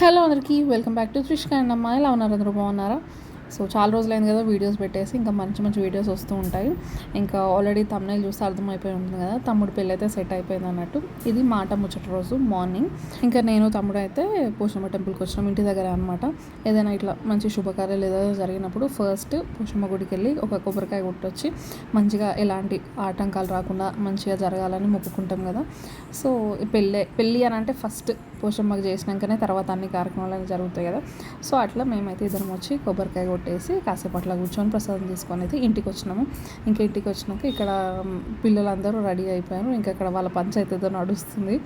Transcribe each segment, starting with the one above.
Hello అందరికీ welcome back to Trishka and అమ్మ ఎలా ఉన్నారు అందరూ? బాగున్నారా? సో చాలా రోజులైంది కదా వీడియోస్ పెట్టేసి ఇంకా మంచి మంచి వీడియోస్ వస్తూ ఉంటాయి. ఇంకా ఆల్రెడీ తమ్నైల్ చూస్తే అర్థమైపోయి ఉంటుంది కదా తమ్ముడు పెళ్ళి అయితే సెట్ అయిపోయింది అన్నట్టు. ఇది మాట ముచ్చట రోజు మార్నింగ్ ఇంకా నేను తమ్ముడు అయితే పోషమ్మ టెంపుల్కి వచ్చినాం ఇంటి దగ్గర అనమాట ఏదైనా ఇట్లా మంచి శుభకార్యాలు ఏదైనా జరిగినప్పుడు ఫస్ట్ పోషమ్మ గుడికి వెళ్ళి ఒక కొబ్బరికాయ కొట్టొచ్చి మంచిగా ఎలాంటి ఆటంకాలు రాకుండా మంచిగా జరగాలని మొక్కుకుంటాం కదా. సో పెళ్ళే పెళ్ళి అని అంటే ఫస్ట్ పోషమ్మకి చేసినాకనే తర్వాత అన్ని కార్యక్రమాలు జరుగుతాయి కదా. సో అట్లా మేమైతే ఇద్దరం వచ్చి కొబ్బరికాయ కొట్టేసి కాసేపు అట్లా కూర్చొని ప్రసాదం తీసుకొని అయితే ఇంటికి వచ్చినాము ఇంకా ఇంటికి వచ్చినాక ఇక్కడ పిల్లలందరూ రెడీ అయిపోయారు. ఇంకా ఇక్కడ వాళ్ళ పంచాయతీ ఏదో నడుస్తుంది.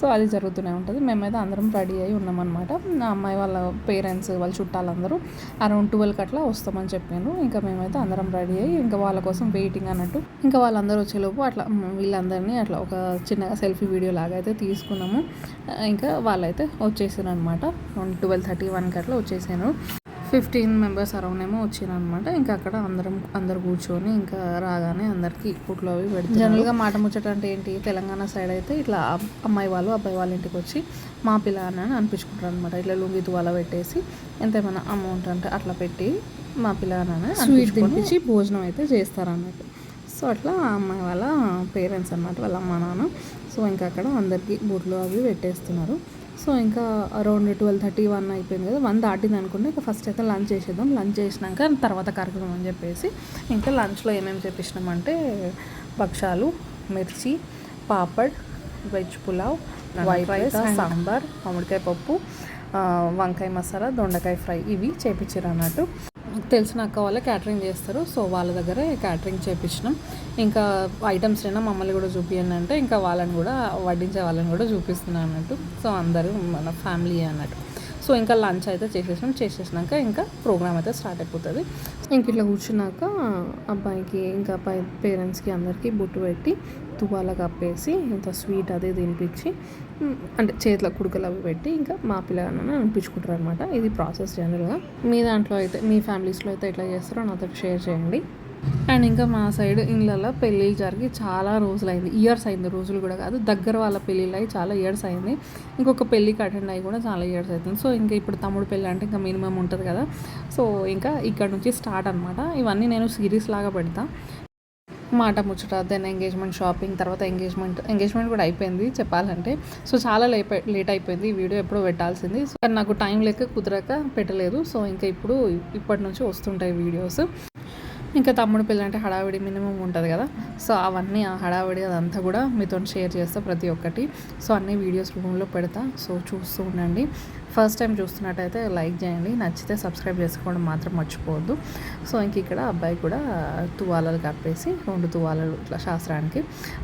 సో అది జరుగుతూనే ఉంటుంది. మేమైతే అందరం రెడీ అయి ఉన్నామన్నమాట. నా అమ్మాయి వాళ్ళ పేరెంట్స్ వాళ్ళ చుట్టాలందరూ అరౌండ్ ట్వెల్వ్కి అట్లా వస్తామని చెప్పాను ఇంకా మేమైతే అందరం రెడీ అయ్యి ఇంకా వాళ్ళ కోసం వెయిటింగ్ అన్నట్టు ఇంకా వాళ్ళందరూ వచ్చేలోపు అట్లా వీళ్ళందరినీ అట్లా ఒక చిన్నగా సెల్ఫీ వీడియో లాగా అయితే తీసుకున్నాము. ఇంకా వాళ్ళైతే వచ్చేసారు అనమాట ట్వెల్వ్ థర్టీ వన్కి అట్లా వచ్చేసాను ఫిఫ్టీన్ మెంబర్స్ అరౌండ్ ఏమో వచ్చారు అనమాట ఇంకా అక్కడ అందరం అందరు కూర్చొని ఇంకా రాగానే అందరికి పుట్లు అవి పెడతారు జనరల్గా మాట ముచ్చట అంటే ఏంటి? తెలంగాణ సైడ్ అయితే ఇట్లా అమ్మాయి వాళ్ళు అబ్బాయి వాళ్ళ ఇంటికి వచ్చి మా పిల్ల అని అనిపించుకుంటారు అనమాట ఇట్లా లుంగి తువాల పెట్టేసి ఎంత ఏమైనా అమౌంట్ అంటే అట్లా పెట్టి మా పిల్ల అని స్వీట్ తినిపించి భోజనం అయితే చేస్తారు అన్నట్టు సో అట్లా ఆ అమ్మాయి వాళ్ళ పేరెంట్స్ అన్నమాట వాళ్ళ అమ్మ నాన్న. సో ఇంకా అక్కడ అందరికీ బూట్లు అవి పెట్టేస్తున్నారు. సో ఇంకా అరౌండ్ ట్వెల్వ్ థర్టీ వన్ అయిపోయింది కదా వన్ దాటింది అనుకుంటే ఇంకా ఫస్ట్ అయితే లంచ్ చేసేద్దాం. లంచ్ చేసినాక తర్వాత కార్యక్రమం అని చెప్పేసి ఇంకా లంచ్లో ఏమేమి చేపించినామంటే భక్షాలు mirchi papad veg pulao white rice sambar మామిడికాయ పప్పు వంకాయ మసాలా దొండకాయ ఫ్రై ఇవి చేపించారు అన్నట్టు. తెలిసిన అక్క వాళ్ళే క్యాటరింగ్ చేస్తారు. సో వాళ్ళ దగ్గరే క్యాటరింగ్ చేపించినాం. ఇంకా ఐటమ్స్ అయినా మమ్మల్ని కూడా చూపించండి అంటే ఇంకా వాళ్ళని కూడా వడ్డించే వాళ్ళని కూడా చూపిస్తున్నాను అన్నట్టు. సో అందరూ మన ఫ్యామిలీ అన్నట్టు. సో ఇంకా లంచ్ అయితే చేసేసాం చేసేసినాక ఇంకా ప్రోగ్రామ్ అయితే స్టార్ట్ అయిపోతుంది. ఇంక ఇట్లా కూర్చున్నాక అబ్బాయికి ఇంకా అబ్బాయి పేరెంట్స్కి అందరికీ బొట్టు పెట్టి తువాల కప్పేసి ఇంత స్వీట్ అది తినిపించి అంటే చేతిలో కుడుకలు అవి పెట్టి ఇంకా మా పిల్లగానని అనిపించుకుంటారు అనమాట ఇది ప్రాసెస్ జనరల్గా. మీ దాంట్లో అయితే మీ ఫ్యామిలీస్లో అయితే ఎట్లా చేస్తారో నాతో షేర్ చేయండి. అండ్ ఇంకా మా సైడ్ ఇళ్ళల్లో పెళ్ళిళ్ళు జరిగి చాలా రోజులు అయింది ఇయర్స్ అయింది రోజులు కూడా కాదు. దగ్గర వాళ్ళ పెళ్ళిళ్ళు అయ్యి చాలా ఇయర్స్ అయింది. ఇంకొక పెళ్ళికి అటెండ్ అయ్యి కూడా చాలా ఇయర్స్ అవుతుంది. సో ఇంకా ఇప్పుడు తమ్ముడు పెళ్ళి అంటే ఇంకా మినిమం ఉంటుంది కదా. సో ఇంకా ఇక్కడ నుంచి స్టార్ట్ అనమాట ఇవన్నీ నేను సిరీస్ లాగా పెడతా. మాట ముచ్చట దెన్ ఎంగేజ్మెంట్ షాపింగ్ తర్వాత ఎంగేజ్మెంట్ ఎంగేజ్మెంట్ కూడా అయిపోయింది చెప్పాలంటే. సో చాలా లేట్ లేట్ అయిపోయింది. ఈ వీడియో ఎప్పుడో పెట్టాల్సింది. సో కానీ నాకు టైం లేక కుదరక పెట్టలేదు. సో ఇంకా ఇప్పుడు ఇప్పటి నుంచి వస్తుంటాయి వీడియోస్ ఇంకా తమ్ముడు పిల్ల అంటే హడావిడి మినిమం ఉంటుంది కదా. సో అవన్నీ ఆ హడావిడి అదంతా కూడా మీతో షేర్ చేస్తా ప్రతి ఒక్కటి. సో అన్ని వీడియోస్ రూమ్లో పెడతా. సో చూస్తూ ఉండండి. ఫస్ట్ టైం చూస్తున్నట్టయితే లైక్ చేయండి. నచ్చితే సబ్స్క్రైబ్ చేసుకోవడం మాత్రం మర్చిపోవద్దు. సో ఇంక ఇక్కడ అబ్బాయి కూడా తువాలలు కప్పేసి రెండు తువాలలు ఇట్లా శాస్త్రానికి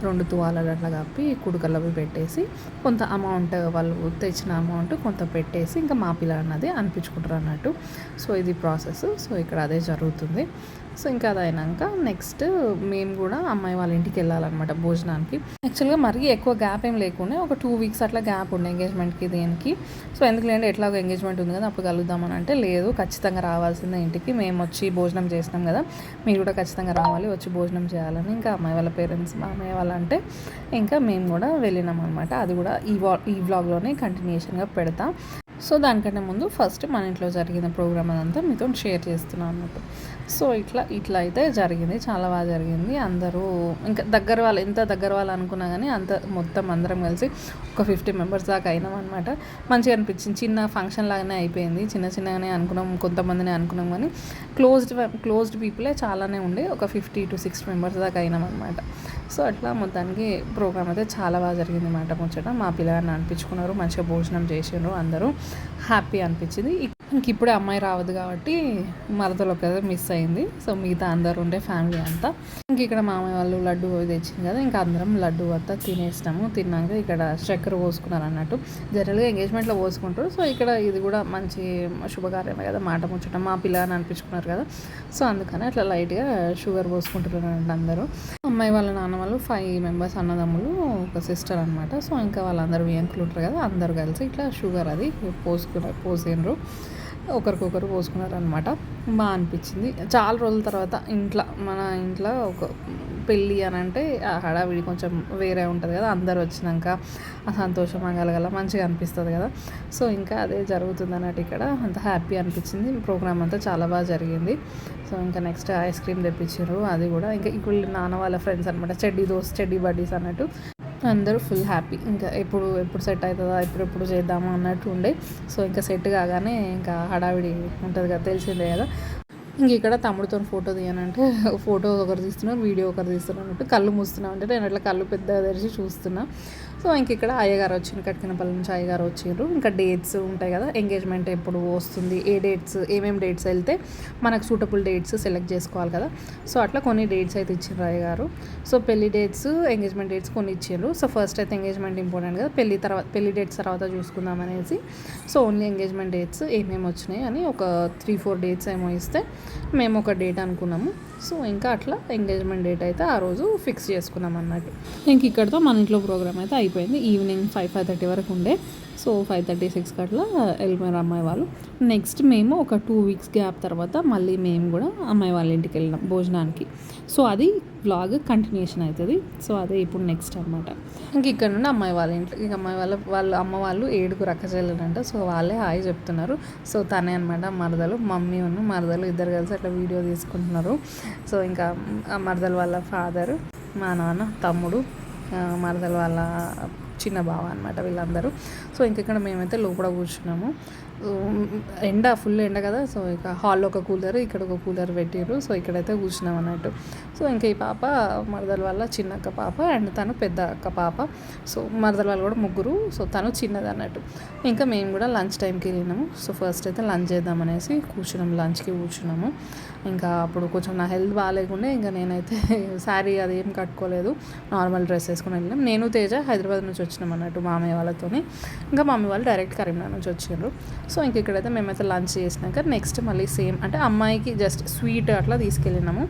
రెండు తువాలలు అట్లా కప్పి కుడుకలు అవి పెట్టేసి కొంత అమౌంట్ వాళ్ళు తెచ్చిన అమౌంట్ కొంత పెట్టేసి ఇంకా మా పిల్ల అన్నది అనిపించుకుంటారు అన్నట్టు. సో ఇది ప్రాసెస్. సో ఇక్కడ అదే జరుగుతుంది. సో ఇంకా అది అయినాక నెక్స్ట్ మేము కూడా అమ్మాయి వాళ్ళ ఇంటికి వెళ్ళాలన్నమాట భోజనానికి. యాక్చువల్గా మరీ ఎక్కువ గ్యాప్ ఏం లేకుండా ఒక టూ వీక్స్ అట్లా గ్యాప్ ఉండే ఎంగేజ్మెంట్కి దేనికి. సో ఎందుకు లేండి ఎట్లాగో ఎంగేజ్మెంట్ ఉంది కదా అప్పుడు కలుద్దామని అంటే లేదు ఖచ్చితంగా రావాల్సిందే ఇంటికి. మేము వచ్చి భోజనం చేసినాం కదా మీరు కూడా ఖచ్చితంగా రావాలి వచ్చి భోజనం చేయాలని. ఇంకా అమ్మాయి వాళ్ళ పేరెంట్స్ మా అమ్మాయి వాళ్ళ అంటే ఇంకా మేము కూడా వెళ్ళినాం అనమాట అది కూడా ఈ వా ఈ వ్లాగ్లోనే కంటిన్యూషన్గా పెడతాం. సో దానికంటే ముందు ఫస్ట్ మన ఇంట్లో జరిగిన ప్రోగ్రామ్ అదంతా మీతో షేర్ చేస్తున్నాను అన్నమాట. సో ఇట్లా ఇట్లా అయితే జరిగింది చాలా బాగా జరిగింది. అందరూ ఇంకా దగ్గర వాళ్ళు ఎంత దగ్గర వాళ్ళు అనుకున్నా కానీ అంత మొత్తం అందరం కలిసి ఒక ఫిఫ్టీ మెంబర్స్ దాకా అయినాం అనమాట మంచిగా అనిపించింది. చిన్న ఫంక్షన్ లాగానే అయిపోయింది. చిన్న చిన్నగానే అనుకున్నాం కొంతమందిని అనుకున్నాం కానీ క్లోజ్డ్ క్లోజ్డ్ పీపులే చాలానే ఉండే. ఒక ఫిఫ్టీ టు సిక్స్టీ మెంబర్స్ దాకా అయినాం అనమాట సో అట్లా మొత్తానికి ప్రోగ్రామ్ అయితే చాలా బాగా జరిగింది మాట ముచ్చట. మా పిల్లగాన్ని అనిపించుకున్నారు మంచిగా భోజనం చేసిండ్రు అందరూ. హ్యాపీ అనిపించింది. ఇంక ఇప్పుడే అమ్మాయి రావద్దు కాబట్టి మరదలు ఒకదే మిస్ అయింది. సో మిగతా అందరు ఉండే ఫ్యామిలీ అంతా. ఇంక ఇక్కడ మామయ్య వాళ్ళు లడ్డు తెచ్చింది కదా ఇంకా అందరం లడ్డు అంతా తినేసినాము. తిన్నాక ఇక్కడ చక్కెర పోసుకున్నారు అన్నట్టు. జనరల్గా ఎంగేజ్మెంట్లో పోసుకుంటారు. సో ఇక్కడ ఇది కూడా మంచి శుభకార్యమే కదా మాట ముచ్చట. మా పిల్లని అనిపించుకున్నారు కదా. సో అందుకని అట్లా లైట్గా షుగర్ పోసుకుంటున్నారు అన్నట్టు అందరూ. అమ్మాయి వాళ్ళ నాన్న వాళ్ళు ఫైవ్ మెంబర్స్ అన్నదమ్ములు ఒక సిస్టర్ అనమాట సో ఇంకా వాళ్ళందరూ వియంకులు ఉంటారు కదా అందరూ కలిసి ఇట్లా షుగర్ అది పోసుకున్నారు పోసిండ్రు. ఒకరికొకరు పోసుకున్నారనమాట బాగా అనిపించింది. చాలా రోజుల తర్వాత ఇంట్లో మన ఇంట్లో ఒక పెళ్ళి అని అంటే ఆ హడావిడి కొంచెం వేరే ఉంటుంది కదా అందరు వచ్చినాక ఆ సంతోషం కలగల మంచిగా అనిపిస్తుంది కదా. సో ఇంకా అదే జరుగుతుంది అన్నట్టు ఇక్కడ అంత హ్యాపీ అనిపించింది. ప్రోగ్రామ్ అంతా చాలా బాగా జరిగింది. సో ఇంకా నెక్స్ట్ ఐస్ క్రీమ్ తెప్పించారు అది కూడా. ఇంకా ఇప్పుడు నాన్న వాళ్ళ ఫ్రెండ్స్ అనమాట చెడ్డీ దోస్ చెడ్డీ బడ్డీస్ అన్నట్టు. అందరూ ఫుల్ హ్యాపీ ఇంకా ఎప్పుడు ఎప్పుడు సెట్ అవుతుందా ఎప్పుడు ఎప్పుడు చేద్దామా అన్నట్టు ఉండే. సో ఇంకా సెట్ కాగానే ఇంకా హడావిడి ఉంటుంది కదా తెలిసిందే కదా. ఇంక ఇక్కడ తమ్ముడితో ఫోటో తీయనంటే ఫోటో ఒకరు తీస్తున్నారు వీడియో ఒకరు తీస్తున్నారు అన్నట్టు కళ్ళు మూస్తున్నాం అంటే నేను అట్లా కళ్ళు పెద్దగా తెరిచి చూస్తున్నా. సో ఇంక ఇక్కడ అయ్యగారు వచ్చింది కట్కినపల్లి నుంచి అయ్యగారు వచ్చిండ్రు ఇంకా డేట్స్ ఉంటాయి కదా ఎంగేజ్మెంట్ ఎప్పుడు వస్తుంది ఏ డేట్స్ ఏమేమి డేట్స్ వెళ్తే మనకు సూటబుల్ డేట్స్ సెలెక్ట్ చేసుకోవాలి కదా. సో అట్లా కొన్ని డేట్స్ అయితే ఇచ్చిండ్రు అయ్యగారు. సో పెళ్ళి డేట్స్ ఎంగేజ్మెంట్ డేట్స్ కొన్ని ఇచ్చిండ్రు సో ఫస్ట్ అయితే ఎంగేజ్మెంట్ ఇంపార్టెంట్ కదా పెళ్ళి తర్వాత పెళ్ళి డేట్స్ తర్వాత చూసుకుందాం అనేసి. సో ఓన్లీ ఎంగేజ్మెంట్ డేట్స్ ఏమేమి వచ్చినాయి అని ఒక త్రీ ఫోర్ డేట్స్ ఏమో ఇస్తే మేము ఒక డేట్ అనుకున్నాము. సో ఇంకా అట్లా ఎంగేజ్మెంట్ డేట్ అయితే ఆ రోజు ఫిక్స్ చేసుకున్నాం అన్నట్టు. ఇంక ఇక్కడతో మన ఇంట్లో ప్రోగ్రామ్ అయితే అయిపోయింది. ఈవినింగ్ ఫైవ్ ఫైవ్ థర్టీ వరకు ఉండే. సో ఫైవ్ థర్టీ సిక్స్కి అట్లా వెళ్ళిపోయారు అమ్మాయి వాళ్ళు. నెక్స్ట్ మేము ఒక టూ వీక్స్ గ్యాప్ తర్వాత మళ్ళీ మేము కూడా అమ్మాయి వాళ్ళ ఇంటికి వెళ్ళినాం భోజనానికి. సో అది బ్లాగ్ కంటిన్యూషన్ అవుతుంది సో అదే ఇప్పుడు నెక్స్ట్ అనమాట ఇంక ఇక్కడ నుండి అమ్మాయి వాళ్ళ ఇంట్లో ఇక అమ్మాయి వాళ్ళ వాళ్ళ అమ్మ వాళ్ళు ఏడుగురు అక్క చెల్లెలంట. సో వాళ్ళే హాయ్ చెప్తున్నారు. సో తనే అనమాట మరదలు మమ్మీ ఉన్న మరదలు ఇద్దరు కలిసి అట్లా వీడియో తీసుకుంటున్నారు. సో ఇంకా మరదలు వాళ్ళ ఫాదరు మా నాన్న తమ్ముడు మరదల వాళ్ళ చిన్న బావ అనమాట వీళ్ళందరూ. సో ఇంకెక్కడ మేమైతే లోపల కూర్చున్నాము. ఎండ ఫుల్ ఎండ కదా సో ఇక హాల్లో ఒక కూలర్ ఇక్కడ ఒక కూలర్ పెట్టారు సో ఇక్కడైతే కూర్చున్నాం అన్నట్టు. సో ఇంకా ఈ పాప మరదల వల్ల చిన్న అక్క పాప అండ్ తను పెద్ద అక్క పాప. సో మరదల వాళ్ళు కూడా ముగ్గురు సో తను చిన్నది అన్నట్టు. ఇంకా మేము కూడా లంచ్ టైంకి వెళ్ళినాము. సో ఫస్ట్ అయితే లంచ్ చేద్దామనేసి కూర్చున్నాము కూర్చున్నాం లంచ్కి కూర్చున్నాము. ఇంకా అప్పుడు కొంచెం నా హెల్త్ బాగాలేకుండా ఇంకా నేనైతే శారీ అది ఏం కట్టుకోలేదు. నార్మల్ డ్రెస్ వేసుకుని వెళ్ళాం నేను తేజ హైదరాబాద్ నుంచి వచ్చినాం అన్నట్టు మామయ్య వాళ్ళతోని. ఇంకా మమ్మీ వాళ్ళు డైరెక్ట్ కరీంనగర్ నుంచి వచ్చిండ్రు. సో ఇంక ఇక్కడైతే మేమైతే లంచ్ చేసినాక నెక్స్ట్ మళ్ళీ సేమ్ అంటే అమ్మాయికి జస్ట్ స్వీట్ అట్లా తీసుకెళ్ళినాము.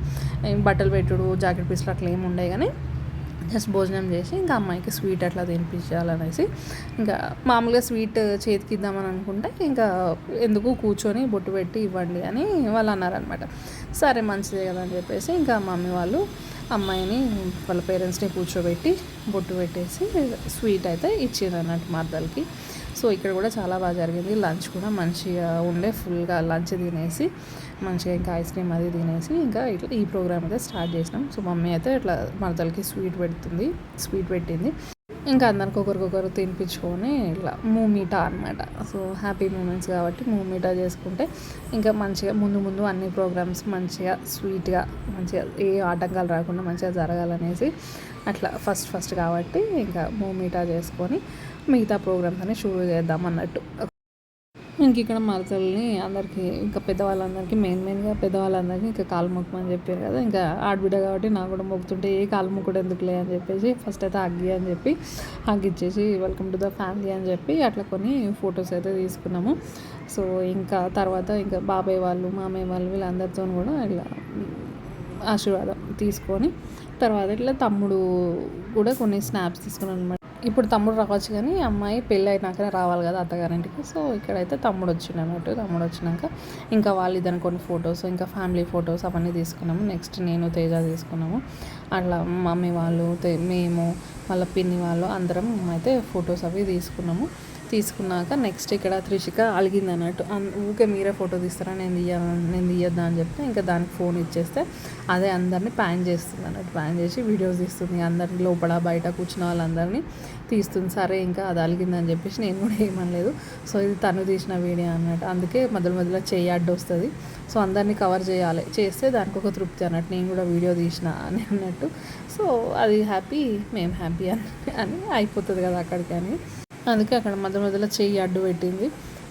బట్టలు పెట్టుడు జాకెట్ పీసులు అట్లా ఏమి ఉండే కానీ జస్ట్ భోజనం చేసి ఇంకా అమ్మాయికి స్వీట్ అట్లా తినిపించాలనేసి ఇంకా మామూలుగా స్వీట్ చేతికి ఇద్దామని అనుకుంటే ఇంకా ఎందుకు కూర్చొని బొట్టు పెట్టి ఇవ్వండి అని వాళ్ళు అన్నారనమాట. సరే మంచిదే కదా అని చెప్పేసి ఇంకా మమ్మీ వాళ్ళు అమ్మాయిని వాళ్ళ పేరెంట్స్ని కూర్చోబెట్టి బొట్టు పెట్టేసి స్వీట్ అయితే ఇచ్చారు అన్నట్టు మర్దలకి సో ఇక్కడ కూడా చాలా బాగా జరిగింది. లంచ్ కూడా మంచిగా ఉండే ఫుల్గా లంచ్ తినేసి మంచిగా ఇంకా ఐస్ క్రీమ్ అది తినేసి ఇంకా ఇట్లా ఈ ప్రోగ్రామ్ అయితే స్టార్ట్ చేసినాం. సో మమ్మీ అయితే ఇట్లా మరదలకి స్వీట్ పెడుతుంది స్వీట్ పెట్టింది. ఇంకా అందరికి ఒకరికొకరు తినిపించుకొని ఇట్లా మూమీటా అనమాట సో హ్యాపీ మూమెంట్స్ కాబట్టి మూమీటా చేసుకుంటే ఇంకా మంచిగా ముందు ముందు అన్ని ప్రోగ్రామ్స్ మంచిగా స్వీట్గా మంచిగా ఏ ఆటంకాలు రాకుండా మంచిగా జరగాలనేసి అట్లా ఫస్ట్ ఫస్ట్ కాబట్టి ఇంకా మూమీటా చేసుకొని మిగతా ప్రోగ్రామ్స్ అన్ని షురూ చేద్దాం అన్నట్టు. ఇంక ఇక్కడ మరతల్ని అందరికీ ఇంకా పెద్దవాళ్ళందరికీ మెయిన్ మెయిన్గా పెద్దవాళ్ళందరికీ ఇంకా కాలు మొక్కమని చెప్పారు కదా. ఇంకా ఆడబిడ్డ కాబట్టి నాకు కూడా మొక్కుతుంటే ఏ కాలు మొక్కడు ఎందుకులే? అని చెప్పేసి ఫస్ట్ అయితే హగ్గి అని చెప్పి హగ్ ఇచ్చేసి వెల్కమ్ టు ద ఫ్యామిలీ అని చెప్పి అట్లా కొన్ని ఫొటోస్ అయితే తీసుకున్నాము. సో ఇంకా తర్వాత ఇంకా బాబాయ్ వాళ్ళు మామయ్య వాళ్ళు వీళ్ళందరితో కూడా ఇట్లా ఆశీర్వాదం తీసుకొని తర్వాత ఇట్లా తమ్ముడు కూడా కొన్ని స్నాప్స్ తీసుకున్నాను అనమాట ఇప్పుడు తమ్ముడు రావచ్చు కానీ అమ్మాయి పెళ్ళి అయినాకనే రావాలి కదా అత్తగారింటికి. సో ఇక్కడైతే తమ్ముడు వచ్చిండు అన్నట్టు. తమ్ముడు వచ్చినాక ఇంకా వాళ్ళు ఇద్దరు కొన్ని ఫొటోస్ ఇంకా ఫ్యామిలీ ఫొటోస్ అవన్నీ తీసుకున్నాము. నెక్స్ట్ నేను తేజ తీసుకున్నాము. అట్లా మమ్మీ వాళ్ళు మేము వాళ్ళ పిన్ని వాళ్ళు అందరం అయితే ఫొటోస్ అవి తీసుకున్నాము. తీసుకున్నాక నెక్స్ట్ ఇక్కడ త్రిషిక అలిగింది అన్నట్టు. ఊకే మీరే ఫోటో తీస్తారా నేను తీయ నేను తీయొద్దా అని చెప్తే ఇంకా దానికి ఫోన్ ఇచ్చేస్తే అదే అందరినీ ప్యాన్ చేస్తుంది అన్నట్టు. ప్యాన్ చేసి వీడియోస్ తీస్తుంది. అందరిని లోపల బయట కూర్చున్న వాళ్ళందరినీ తీస్తుంది. సరే ఇంకా అది అలిగిందని చెప్పేసి నేను కూడా ఏమనలేదు. సో ఇది తను తీసిన వీడియో అన్నట్టు. అందుకే మధ్యలో మధ్యలో చేయి అడ్డు వస్తుంది. సో అందరినీ కవర్ చేయాలి. చేస్తే దానికి ఒక తృప్తి అన్నట్టు. నేను కూడా వీడియో తీసిన అని అన్నట్టు. సో అది హ్యాపీ మేము హ్యాపీ అని అని అయిపోతుంది కదా అక్కడికి అని. అందుకే అక్కడ మధ్య మధ్యలో చెయ్యి అడ్డు పెట్టింది.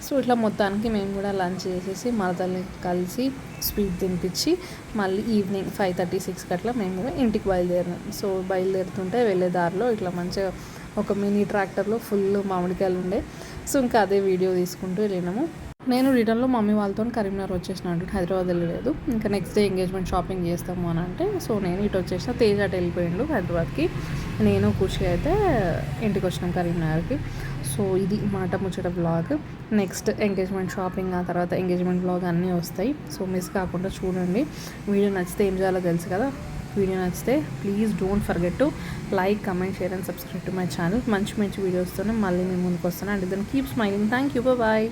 సో ఇట్లా మొత్తానికి మేము కూడా లంచ్ చేసేసి మరదల్ని కలిసి స్వీట్ తినిపించి మళ్ళీ ఈవినింగ్ ఫైవ్ థర్టీ సిక్స్కి అట్లా మేము కూడా ఇంటికి బయలుదేరినాం. సో బయలుదేరుతుంటే వెళ్ళే దారిలో ఇట్లా మంచిగా ఒక మినీ ట్రాక్టర్లో ఫుల్ మామిడికాయలు ఉండే. సో ఇంకా అదే వీడియో తీసుకుంటూ వెళ్ళినాము. నేను రిటర్న్లో మమ్మీ వాళ్ళతో కరీంనగర్ వచ్చేసిన అంటే హైదరాబాద్ వెళ్ళలేదు. ఇంకా నెక్స్ట్ డే ఎంగేజ్మెంట్ షాపింగ్ చేస్తాము అని అంటే సో నేను ఇటు వచ్చేసిన. తేజ్ అటు వెళ్ళిపోయిండు హైదరాబాద్కి. నేను ఖుషి అయితే ఇంటికి వచ్చినాం కరీంనగర్కి. సో ఇది మాట ముచ్చట బ్లాగ్ నెక్స్ట్ ఎంగేజ్మెంట్ షాపింగ్ ఆ తర్వాత ఎంగేజ్మెంట్ బ్లాగ్ అన్నీ వస్తాయి. సో మిస్ కాకుండా చూడండి. వీడియో నచ్చితే ఏం చేయాలో తెలుసు కదా? వీడియో నచ్చితే please don't forget to like comment share and subscribe to my channel. మంచి మంచి వీడియోస్తోనే మళ్ళీ మేము ముందుకు వస్తాను. And then keep smiling thank you bye